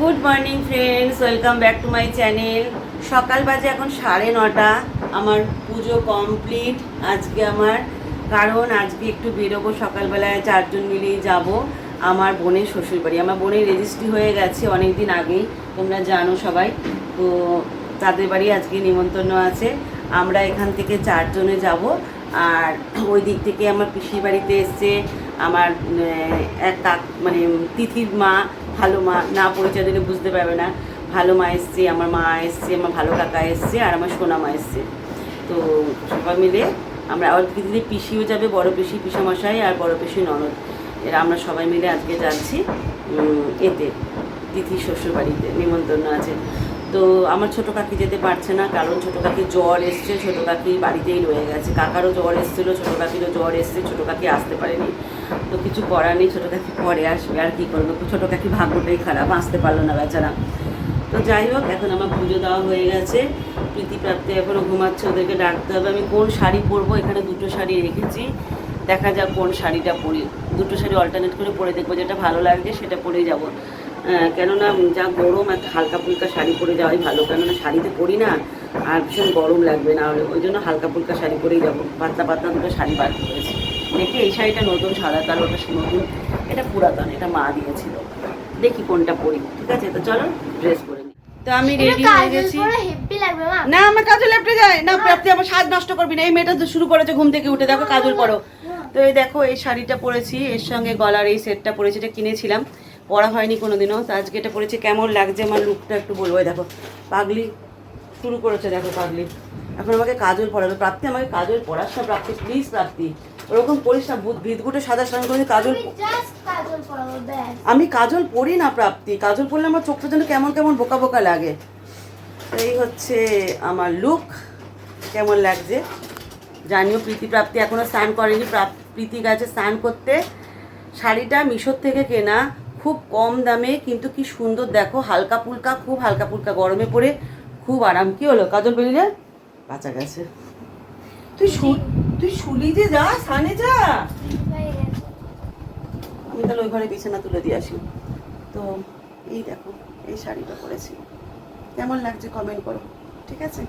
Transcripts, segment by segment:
Good morning friends welcome back to my channel সকাল বাজে এখন সাড়ে নটা। আমার পুজো কমপ্লিট আজকে আমার, কারণ আজকে একটু বেরোবো সকালবেলায়, চারজন মিলিয়ে যাব। আমার বোনের শ্বশুরবাড়ি। আমার বোনের রেজিস্ট্রি হয়ে গেছে অনেক দিন আগেই, তোমরা জানো সবাই। তো তাদের বাড়ি আজকে নিমন্ত্রণ আছে। আমরা এখান থেকে চারজনে যাব। আর ওই দিক থেকে আমার পিসির বাড়িতে এসছে আমার এক কাক মানে তিথির মা, ভালো মা, না পরিচয় দিলে বুঝতে পারবে না। ভালো মা এসছে, আমার মা এসছে, আমার ভালো কাকা এসছে, আর আমার সোনা মা এসছে। তো সবাই মিলে আমরা আর দিদি পিসিও যাবে, বড় পিসি, পিসামশাই আর বড় পিসি ননদ। এরা আমরা সবাই মিলে আজকে যাচ্ছি এতে, তিথি শ্বশুর বাড়িতে নিমন্ত্রণ আছে। তো আমার ছোটো কাকি যেতে পারছে না, কারণ ছোটো কাকি জ্বর এসছে, ছোটো কাকি বাড়িতেই রয়ে গেছে। কাকারও জ্বর এসেছিল, ছোটো কাকিরও জ্বর এসছে, ছোটো কাকি আসতে পারেনি। তো কিছু করার নেই, ছোটো কাকি পরে আসবে, আর কী করব? ছোটো কাকি ভাগ্যটাই খারাপ, আসতে পারল না বেচারা। তো যাই হোক, এখন আমার পুজো দেওয়া হয়ে গেছে। প্রীতি প্রাপ্তি এখনও ঘুমাচ্ছে, ওদেরকে ডাকতে হবে। আমি কোন শাড়ি পরবো? এখানে দুটো শাড়ি রেখেছি। দেখা যাক কোন শাড়িটা পরি। দুটো শাড়ি অল্টারনেট করে পরে দেখব, যেটা ভালো লাগছে সেটা পরে যাব। কেননা যা গরম একটা হালকা ফুলকা শাড়ি পরে যাওয়াই ভালো। কেননা শাড়িতে পরি না, আর ভীষণ গরম লাগবে না ওই জন্য হালকা ফুলকা শাড়ি পরেই যাব। পাতলা পাতলা দুটো শাড়ি বার করেছি। দেখি এই শাড়িটা নতুন সাদা কালো ওটা নতুন। এটা পুরাতন এটা মা দিয়েছিল। দেখি কোনটা পরি ঠিক আছে? তো চলো ড্রেস পরে নিই তো আমি রেডি হয়ে গেছি। না আমার কাজল লেপটে যায়। না প্রাপ্তি আমার সাজ নষ্ট করবি না। এই মেয়েটা তো শুরু করেছে ঘুম থেকে উঠে। দেখো কাজল পরো। তো এই দেখো এই শাড়িটা পরেছি। এর সঙ্গে গলার এই সেটটা পরেছি এটা কিনেছিলাম। পরা হয়নি কোনোদিনও। তো আজকে এটা পরেছি। কেমন লাগছে আমার লুকটা একটু বলব দেখো পাগলি শুরু করেছে দেখো পাগলি। এখন আমাকে কাজল পরাবে। প্রাপ্তি আমাকে কাজল পড়াস না প্রাপ্তি। প্লিজ প্রাপ্তি। ওরকম পড়িস না ভূত ভিতগুটে সাদা সঙ্গে করে কাজল আমি কাজল পরি না প্রাপ্তি। কাজল পরলে আমার চোখটা যেন কেমন কেমন বোকা বোকা লাগে। এই হচ্ছে আমার লুক কেমন লাগছে? জানিও প্রীতি প্রাপ্তি এখনও স্নান করেনি। প্রীতি গেছে স্নান করতে। শাড়িটা মিশোর থেকে কেনা। খুব কম দামে কিন্তু কি সুন্দর। দেখো হালকা ফুলকা খুব হালকা ফুলকা গরমে পরে খুব আরাম। কি হলো? কাজল বেরিয়ে বাঁচা গেছে। তুই শু- তুই শুলিতে যা স্নানে যা। আমি তাহলে ওই ঘরে বিছানা তুলে দিয়ে আসি। তো এই দেখো এই শাড়িটা পরেছি। কেমন লাগছে কমেন্ট করো ঠিক আছে?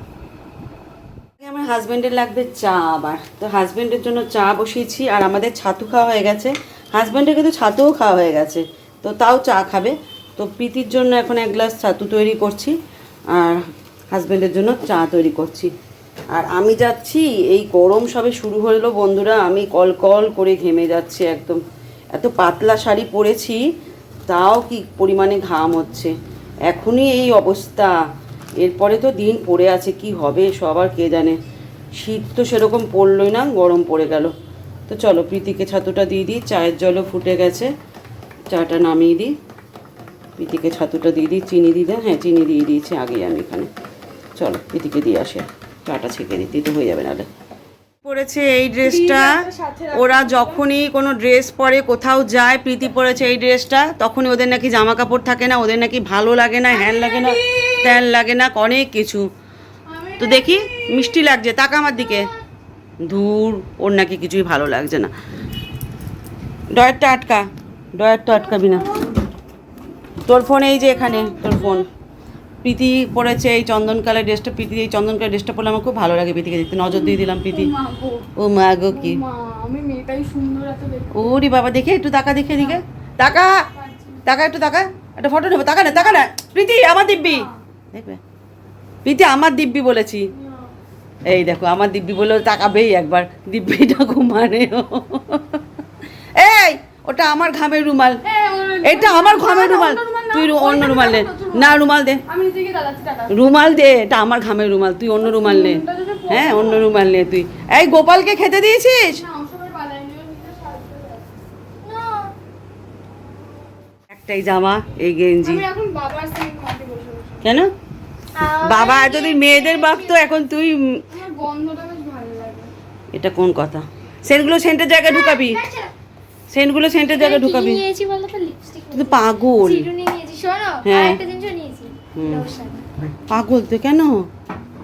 আমার হাজব্যান্ডের লাগবে চা আবার। তো হাজব্যান্ডের জন্য চা বসিয়েছি আর আমাদের ছাতু খাওয়া হয়ে গেছে। হাজব্যান্ডের কিন্তু ছাতুও খাওয়া হয়ে গেছে। তো তাও চা খাবে। তো প্রীতির জন্য এখন এক গ্লাস ছাতু তৈরি করছি আর হাজব্যান্ডের জন্য চা তৈরি করছি। আর আমি যাচ্ছি, এই গরম সবে শুরু হলো বন্ধুরা, আমি কল কল করে ঘেমে যাচ্ছি একদম। এত পাতলা শাড়ি পরেছি, তাও কি পরিমাণে ঘাম হচ্ছে। এখনই এই অবস্থা। এরপরে তো দিন পড়ে আছে, কি হবে সবার কে জানে। শীত তো সেরকম পড়লই না, গরম পড়ে গেল। তো চলো, প্রীতিকে ছাতুটা দিয়ে দিই, চায়ের জলও ফুটে গেছে। চাটা নামিয়ে দিই। প্রীতিকে ছাতুটা দিয়ে দিই, চিনি দিয়ে দিই হ্যাঁ চিনি দিয়ে দিয়েছি আগেই আমি এখানে। চলো, প্রীতিকে দিয়ে আসে। চাটা ছেঁকে দিতে তো হয়ে যাবে নাহলে। পরেছে এই ড্রেসটা। ওরা যখনই কোনো ড্রেস পরে কোথাও যায়, প্রীতি পরেছে এই ড্রেসটা, তখনই ওদের নাকি জামা কাপড় থাকে না, ওদের নাকি ভালো লাগে না, হ্যান লাগে না, ত্যান লাগে না, অনেক কিছু। তো দেখি, মিষ্টি লাগছে, তাকা আমার দিকে। দূর ওর নাকি কিছুই ভালো লাগছে না। ডয়ারটা আটকা, ডয়ারটা আটকাবি না। তোর ফোন এই যে এখানে, তোর ফোন প্রীতি পরেছে এই চন্দন কালার ড্রেসটা প্রীতি এই চন্দন কালার ড্রেসটা পরলে আমার খুব ভালো লাগে প্রীতিকে দেখতে। নজর দিয়ে দিলাম প্রীতি। ও মা গো কি। ওরে বাবা দেখে একটু তাকা দেখে দিকে তাকা। তাকা একটু তাকা। একটা ফটো নেব। তাকা না তাকা না। প্রীতি আমার দিব্যি। দেখবে? প্রীতি আমার দিব্যি বলেছি। এই দেখো আমার দিব্যি বলেও তাকাবেই একবার। দিব্যিটা ঘুমানে। এই ওটা আমার ঘামের রুমাল। এটা আমার ঘামের রুমাল। তুই অন্য রুমাল দে। না রুমাল। দে। রুমাল দে এটা আমার ঘামের রুমাল তুই অন্য রুমাল নে। হ্যাঁ অন্য রুমাল নে তুই। এই গোপালকে খেতে দিয়েছিস? না। একটাই জামা এই গেঞ্জি। কেন? বাবা যদি মেয়েদের বাপতো এখন তুই এটা কোন কথা? সেন্টগুলো সেন্টের জায়গায় ঢুকাবি। সেন্টগুলো সেন্টের জায়গায় ঢুকাবি। তুই পাগল। শোনো হ্যাঁ। আরেকটা জিনিস নিয়েছি। লোশন পাগল তো কেন?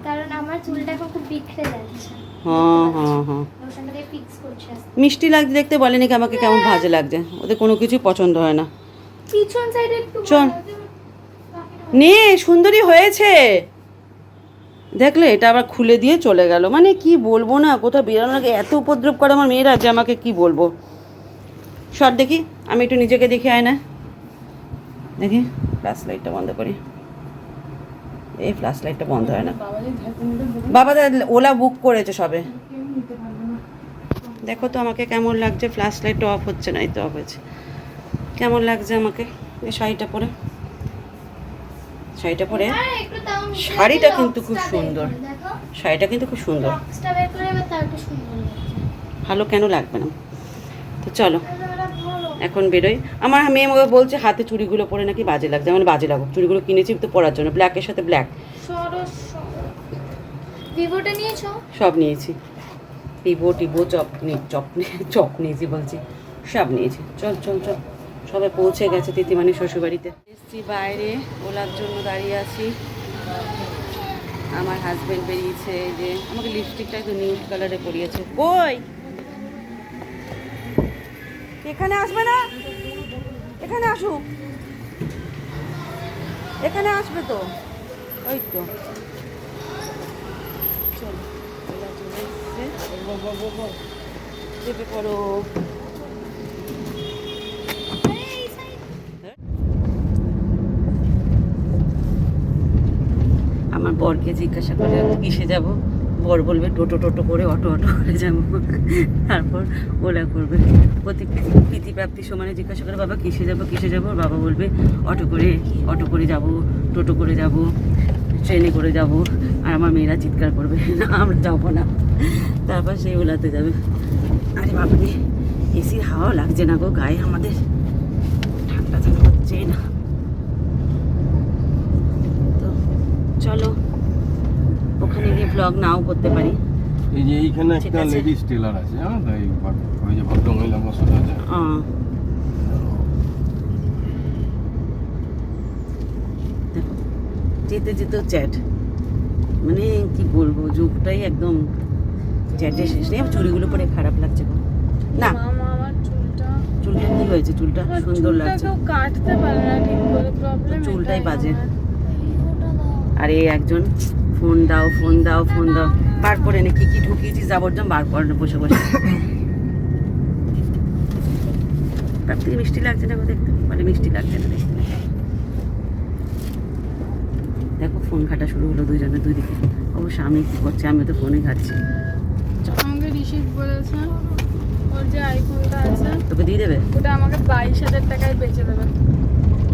কারণ আমার চুলটা এখন খুব বিখরে যাচ্ছে। হ্যাঁ হ্যাঁ হ্যাঁ। মিষ্টি লাগতে দেখতে বলেনি কি আমাকে কেমন ভাজে লাগছে। ওদের কোনো কিছুই পছন্দ হয় না। পিছন সাইডে একটু চল। নে সুন্দরী হয়েছে। দেখলে এটা আবার খুলে দিয়ে চলে গেল। মানে কি বলব না কোথাও বেরোনোর আগে এত উপদ্রব করে আমার মেয়েরা যে আমাকে কি বলব। সর দেখি আমি একটু নিজেকে দেখে আয় না। দেখি ফ্ল্যাশ লাইটটা বন্ধ করি। এই ফ্ল্যাশ লাইটটা বন্ধ হয় না। বাবা ওলা বুক করেছে সবে। দেখো তো আমাকে কেমন লাগছে ফ্ল্যাশ লাইটটা অফ হচ্ছে না এই তো অফ হয়েছে। কেমন লাগছে আমাকে? এই শাড়িটা পরে। শাড়িটা পরে? নিচে শাড়িটা কিন্তু খুব সুন্দর। শাড়িটা কিন্তু খুব সুন্দর। ভালো কেন লাগবে না? তো চলো। এখন বেরোই। আমার মেয়ে আমাকে বলছে হাতে চুড়িগুলো পরে নাকি বাজে লাগছে। আমার বাজে লাগুক চুড়িগুলো কিনেছি তো পরার জন্য। ব্ল্যাকের সাথে ব্ল্যাক সরস ভিভোটা নিয়েছো? সব নিয়েছি। টিবো টিবো চপ নি চপ চপ নিয়েছি বলছি। সব নিয়েছি। চল চল চল। সবাই পৌঁছে গেছে তিতিমানি শ্বশুরবাড়িতে। এসছি বাইরে ওলার জন্য দাঁড়িয়ে আছি। আমার হাজবেন্ড বেরিয়েছে যে আমাকে লিপস্টিকটা একটু নিউড কালারে পরিয়েছে। কই? এখানে আসবে না? এখানে আসুক। এখানে আসবে তো। ওই তো। চেপে পড়ো আমার বরকে জিজ্ঞাসা করে কিসে যাব? বর বলবে, টোটো টোটো করে অটো অটো করে যাব। তারপর ওলা করবে। প্রতি প্রীতি প্রাপ্তির সময় জিজ্ঞাসা করে, বাবা, কিসে যাব, কিসে যাব? বাবা বলবে, অটো করে অটো করে যাব, টোটো করে যাব, ট্রেনে করে যাব। আর আমার মেয়েরা চিৎকার করবে, না, আমরা যাব না। তারপর সেই ওলাতে যাবে। আরে বাবারে এসির হাওয়া লাগছে না গো, গায়ে আমাদের ঠান্ডা যেন হচ্ছেই না তো চলো ওখানে গিয়ে ব্লগ নাও করতে পারি। এই যে এইখানে একটা। লেডিস টেলার আছে জানো তো? এই ওই যে ভদ্র মহিলা বসে আছে যেতে যেতেও চ্যাট। মানে কি বলব যুগটাই একদম চ্যাটে শেষ নেই। চুড়িগুলো পরে খারাপ লাগছে গো। না। চুলটা চুলটা কি হয়েছে? চুলটা আমার সুন্দর লাগছে। কাটতে পারে না ঠিক করে প্রবলেম চুলটাই বাজে। দাও একজন ফোন দাও ফোন দাও ফোন দাও। বার করে নে কি কি ঢুকিয়েছি যাবর্জম বার করে নে বসে বসে। প্রাপ্তি মিষ্টি লাগছে না দেখতে। মানে মিষ্টি লাগছে না দেখতে দেখো ফোন ঘাটা শুরু হলো দুজনের দুই দিকে। অবশ্য আমি কি করছি আমি তো ফোনে ঘাটছি। আমাকে ঋষিক বলেছে ওর যে আইফোনটা আছে তোকে দিয়ে দেবে? ওটা আমাকে বাইশ হাজার টাকায় বেচে দেবে।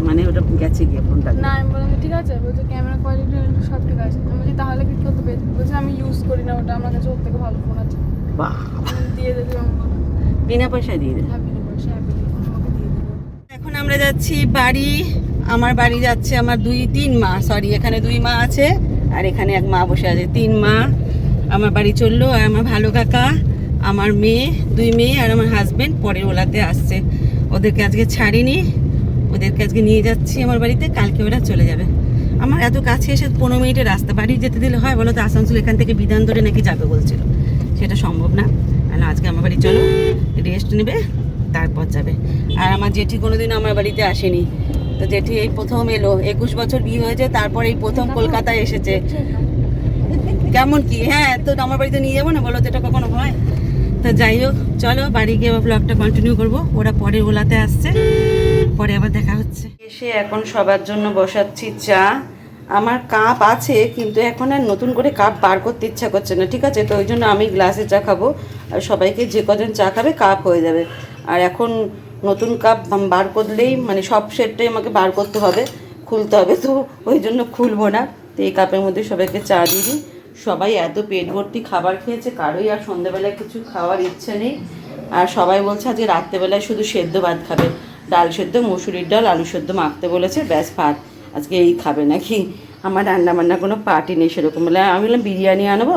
মানে ওটা গেছে গিয়ে ফোনটা না আমি বললাম ঠিক আছে বলছে ক্যামেরা কোয়ালিটি সব ঠিক আছে। আমি বলছি তাহলে কি তোকে বেচে বলছে আমি ইউজ করি না ওটা আমার কাছে ওর থেকে ভালো ফোন আছে। বাহ। দিয়ে দেবে আমাকে বিনা পয়সায় দিয়ে দেবে। পয়সা দিয়ে দেবে এখন আমরা যাচ্ছি বাড়ি। আমার বাড়ি যাচ্ছে আমার দুই তিন মা সরি এখানে দুই মা আছে আর এখানে এক মা বসে আছে তিন মা। আমার বাড়ি চলল আর আমার ভালো কাকা আমার মেয়ে দুই মেয়ে আর আমার হাজবেন্ড পরের ওলাতে আসছে। ওদেরকে আজকে ছাড়িনি। ওদেরকে আজকে নিয়ে যাচ্ছি আমার বাড়িতে, কালকে ওরা চলে যাবে। আমার এত কাছে এসে পনেরো মিনিটের রাস্তা বাড়ি যেতে দিলে হয়, বলো তো আসানসোল এখান থেকে বিধান ধরে নাকি যাবে বলছিল। সেটা সম্ভব না। আর আজকে আমার বাড়ি চলো রেস্ট নেবে, তারপর যাবে। আর আমার জেঠি কোনো কোনোদিন আমার বাড়িতে আসেনি। তো জেঠি এই প্রথম এলো, একুশ বছর বিয়ে হয়েছে, তারপর এই প্রথম কলকাতায় এসেছে। কেমন কি? হ্যাঁ তো আমার বাড়িতে নিয়ে যাব না? বলো তো এটা কখনো হয়? তো যাই হোক, চলো বাড়ি গিয়ে ব্লগটা কন্টিনিউ করব। ওরা পরে ওলাতে আসছে, পরে আবার দেখা হচ্ছে। এসে এখন সবার জন্য বসাচ্ছি চা। আমার কাপ আছে, কিন্তু এখন আর নতুন করে কাপ বার করতে ইচ্ছা করছে না, ঠিক আছে? তো ওই জন্য আমি গ্লাসে চা খাব, আর সবাইকে যে কজন চা খাবে কাপ হয়ে যাবে। আর এখন নতুন কাপ বার করলেই মানে সব সেটটাই আমাকে বার করতে হবে, খুলতে হবে, তো ওই জন্য খুলবো না। তো এই কাপের মধ্যে সবাইকে চা দিয়ে দিই। সবাই এত পেট ভর্তি খাবার খেয়েছে, কারোই আর সন্ধ্যাবেলায় কিছু খাওয়ার ইচ্ছে নেই। আর সবাই বলছে আজকে রাত্রেবেলায় শুধু সেদ্ধ ভাত খাবে। ডাল সেদ্ধ, মুসুরির ডাল, আলু সেদ্ধ মাখতে বলেছে, ব্যাস ভাত। আজকে এই খাবে নাকি? আমার রান্না বান্না কোনো পার্টি নেই সেরকম বলে। আমি বললাম, বিরিয়ানি আনব?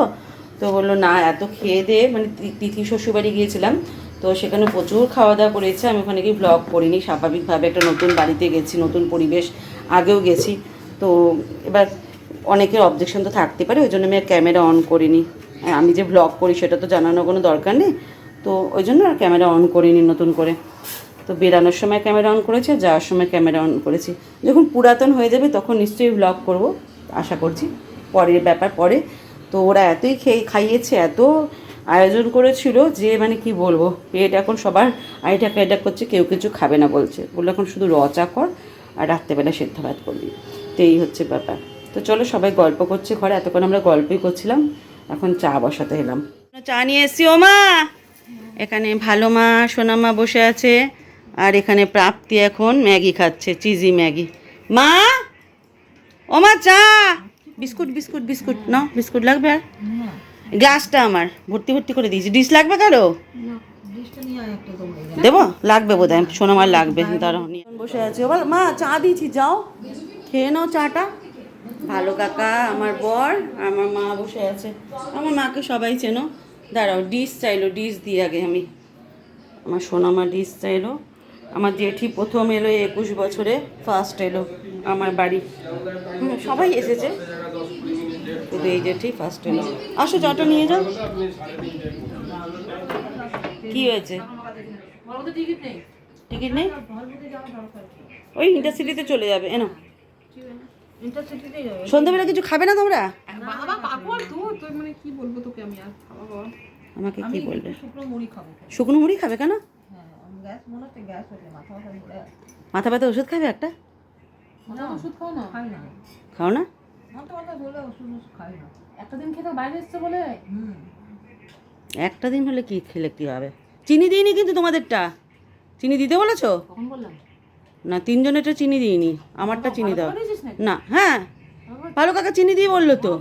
তো বলল, না, এত খেয়ে দিয়ে মানে তিথি শ্বশুরবাড়ি গিয়েছিলাম। তো সেখানে প্রচুর খাওয়া দাওয়া করেছে। আমি ওখানে গিয়ে ব্লগ করিনি। স্বাভাবিকভাবে একটা নতুন বাড়িতে গেছি, নতুন পরিবেশ আগেও গেছি। তো এবার অনেকের অবজেকশন তো থাকতে পারে ওই জন্য আমি আর ক্যামেরা অন করিনি। আর আমি যে ব্লগ করি সেটা তো জানানোর কোনো দরকার নেই। তো ওই জন্য আর ক্যামেরা অন করিনি নতুন করে। তো বেরানোর সময় ক্যামেরা অন করেছে যাওয়ার সময় ক্যামেরা অন করেছি। যখন পুরাতন হয়ে যাবে তখন নিশ্চয়ই ব্লগ করব, আশা করছি। পরের ব্যাপার পরে। তো ওরা এতই খেয়ে, খাইয়েছে, এত আয়োজন করেছিল যে মানে কি বলব, পেট এখন সবার আইটা পেটা করছে, কেউ কিছু খাবে না বলছে। বলল, এখন শুধু রচা কর, আর রাত্রেবেলা সেদ্ধ ভাত করবি। তো এই হচ্ছে ব্যাপার। তো চলো সবাই গল্প করছে ঘরে এতক্ষণ আমরা গল্পই করছিলাম এখন চা বসাতে এলাম। চা নিয়ে এসছি ও মা! এখানে ভালো মা সোনা মা বসে আছে আর এখানে প্রাপ্তি এখন ম্যাগি খাচ্ছে চিজি ম্যাগি। মা! ও মা চা! বিস্কুট বিস্কুট বিস্কুট নাও বিস্কুট লাগবে আর? গ্লাসটা আমার ভর্তি ভর্তি করে দিয়েছি। ডিশ লাগবে কারও? দেবো? লাগবে বোধ হয় সোনামার লাগবে দাঁড়াও নিয়ে। বসে আছে। মা চা দিয়েছি যাও। খেয়ে নাও চাটা। ভালো কাকা, আমার বর, আমার মা বসে আছে। আমার মাকে সবাই চেনো। দাঁড়াও, ডিশ চাইলো, ডিশ দিই আগে আমি। আমার সোনামা ডিশ চাইলো। আমার জেঠি প্রথম এলো একুশ বছরে ফার্স্ট এলো আমার বাড়ি। সবাই এসেছে। কিন্তু এই জেঠি ফার্স্ট এলো। আসো চাটা নিয়ে যাও। কি হয়েছে? টিকিট নেই? ওই ইন্টারসিটিতে চলে যাবে এনো সন্ধ্যাবেলা কিছু খাবে না তোমরা? বাবা পাগল তুই? তুই মানে কি বলব তোকে আমি আর? খাওয়া বাবা। আমাকে কি বলবে? শুকনো মুড়ি খাব শুকনো মুড়ি খাবে কেন? হ্যাঁ মাথা ব্যথা ওষুধ খাবে একটা? খাও না? খাই না। খাও না? মাথা মাথা ঘুরে ওষুধ ওষুধ খাই না। একটা দিন খেতে বাইরে এসছে বলে? হুম। একটা দিন হলে কি খেলে কি হবে? চিনি দিইনি কিন্তু তোমাদেরটা। চিনি দিতে বলেছ? বললাম? না তিনজনেরটা চিনি দিইনি আমারটা চিনি দাও। না হ্যাঁ ভালো কাকা চিনি দিয়ে বলল তো?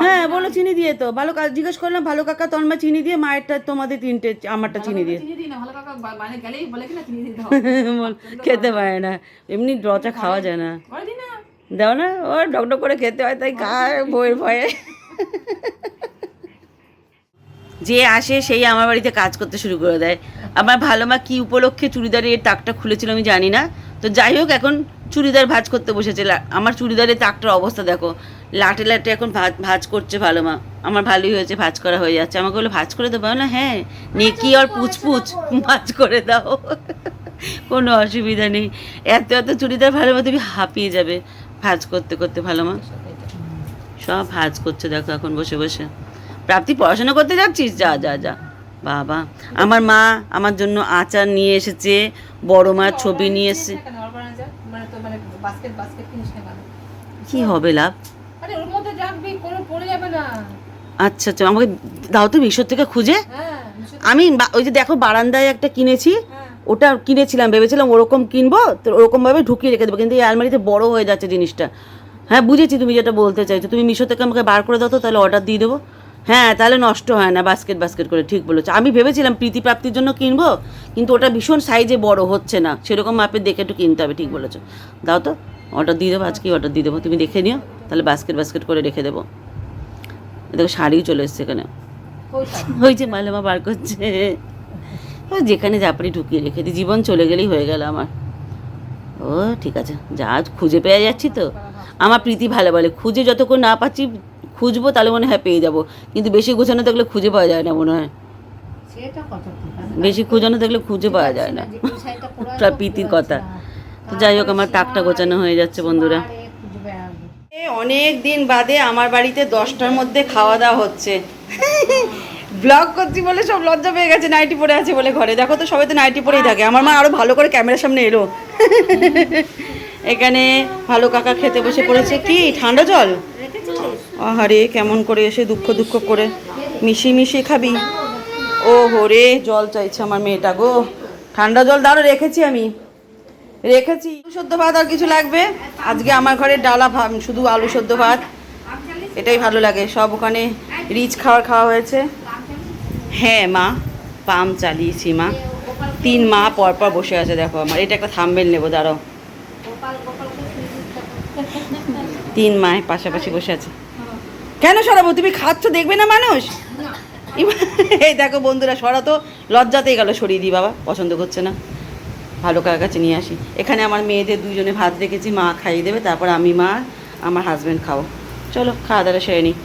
হ্যাঁ বলো চিনি দিয়ে তো ভালো কাকা জিজ্ঞেস করলাম ভালো কাকা তন্মা চিনি দিয়ে মায়েরটা তোমাদের তিনটে আমারটা চিনি দিয়ে। খেতে পারে না এমনি রচা খাওয়া যায় না। দাও না ও ডকডক করে খেতে হয় তাই খায় বইয়ের ভয়ে। যে আসে সেই আমার বাড়িতে কাজ করতে শুরু করে দেয়। আমার ভালো মা কী উপলক্ষে চুড়িদারের তাকটা খুলেছিল আমি জানি না। তো যাই হোক, এখন চুড়িদার ভাজ করতে বসেছে। আমার চুড়িদারের তাকটার অবস্থা দেখো। লাটে লাটে এখন ভাজ ভাজ করছে ভালো মা। আমার ভালোই হয়েছে, ভাজ করা হয়ে যাচ্ছে। আমাকে বলে, ভাজ করে দেবো? না হ্যাঁ নেকি আর পুচপুচ, ভাজ করে দাও। কোনো অসুবিধা নেই। এত এত চুড়িদার ভালো মা, তুমি হাঁপিয়ে যাবে। ভাজ করতে করতে ভালো মা। সব ভাজ করছে দেখো এখন বসে বসে। প্রাপ্তি পড়াশোনা করতে যাচ্ছিস? যা যা যা। বাবা আমার মা আমার জন্য আচার নিয়ে এসেছে বড় মার ছবি নিয়ে এসেছে মানে মানে কি হবে লাভ? আচ্ছা আচ্ছা আমাকে দাও তো মিশর থেকে খুঁজে। হ্যাঁ আমি ওই যে দেখো বারান্দায় একটা কিনেছি হ্যাঁ। ওটা কিনেছিলাম ভেবেছিলাম ওরকম কিনবো তো ওরকমভাবে ঢুকিয়ে রেখে দেবো কিন্তু এই আলমারিতে বড় হয়ে যাচ্ছে জিনিসটা। হ্যাঁ বুঝেছি তুমি যেটা বলতে চাইছো। তুমি মিশো থেকে আমাকে বার করে দাও তো তাহলে অর্ডার দিয়ে দেবো। হ্যাঁ তাহলে নষ্ট হয় না বাস্কেট বাস্কেট করে ঠিক বলেছ। আমি ভেবেছিলাম প্রীতি প্রাপ্তির জন্য কিনবো কিন্তু ওটা ভীষণ সাইজে বড় হচ্ছে না। সেরকম মাপের দেখে একটু কিনতে হবে ঠিক বলেছ। দাও তো অর্ডার দিয়ে দেবো আজকেই অর্ডার দিয়ে দেবো। তুমি দেখে নিও তাহলে বাস্কেট বাস্কেট করে রেখে দেবো। দেখো শাড়িও চলে এসছে এখানে। ওই যে মালেমা বার করছে। ও যেখানে জাপারি ঢুকিয়ে রেখে দিই। জীবন চলে গেলেই হয়ে গেল আমার। ও ঠিক আছে। যা খুঁজে পেয়ে যাচ্ছি তো। আমার প্রীতি ভালো বলে খুঁজে যতক্ষণ না পাচ্ছি খুঁজবো তাহলে মনে হয় পেয়ে যাব। কিন্তু বেশি গোছানো থাকলে খুঁজে পাওয়া যায় না মনে হয়। সেটা বেশি খোঁজানো থাকলে খুঁজে পাওয়া যায় না। প্রীতির কথা। তো যাই হোক আমার তাকটা গোছানো হয়ে যাচ্ছে বন্ধুরা। এ অনেক দিন বাদে আমার বাড়িতে দশটার মধ্যে খাওয়া দাওয়া হচ্ছে। ব্লগ করছি বলে সব লজ্জা পেয়ে গেছে নাইটি পরে আছে বলে ঘরে। দেখো তো সবাই তো নাইটি পরেই থাকে। আমার মা আরও ভালো করে ক্যামেরার সামনে এলো। এখানে ভালো কাকা খেতে বসে পড়েছে। কি ঠান্ডা জল? আহারে, কেমন করে এসে দুঃখ দুঃখ করে মিশি মিশি খাবি। ও হরে জল চাইছে আমার মেয়েটা গো। ঠান্ডা জল দাঁড়ো, রেখেছি আমি। রেখেছি। আলু সদ্য ভাত আর কিছু লাগবে? আজকে আমার ঘরে ডালা ভাত, শুধু আলু সদ্য ভাত। এটাই ভালো লাগে। সব ওখানে রিচ খাবার খাওয়া হয়েছে। হ্যাঁ মা, পাম চালিয়েছি মা। তিন মা পর পর বসে আছে, দেখো আমার। এটা একটা থাম্বেল নেব, দাঁড়াও। তিন মায় পাশাপাশি বসে আছে। কেন সরাবো? তুমি খাচ্ছ, দেখবে না মানুষ? এই দেখো বন্ধুরা সরা তো লজ্জাতেই গেল সরিয়ে দিই বাবা, পছন্দ করছে না। ভালো কার কাছে নিয়ে আসি। এখানে আমার মেয়েদের দুজনে ভাত রেখেছি, মা খাইয়ে দেবে, তারপর আমি, মা, আমার হাজব্যান্ড খাও চলো, খাওয়া দাওয়া সেরে নিই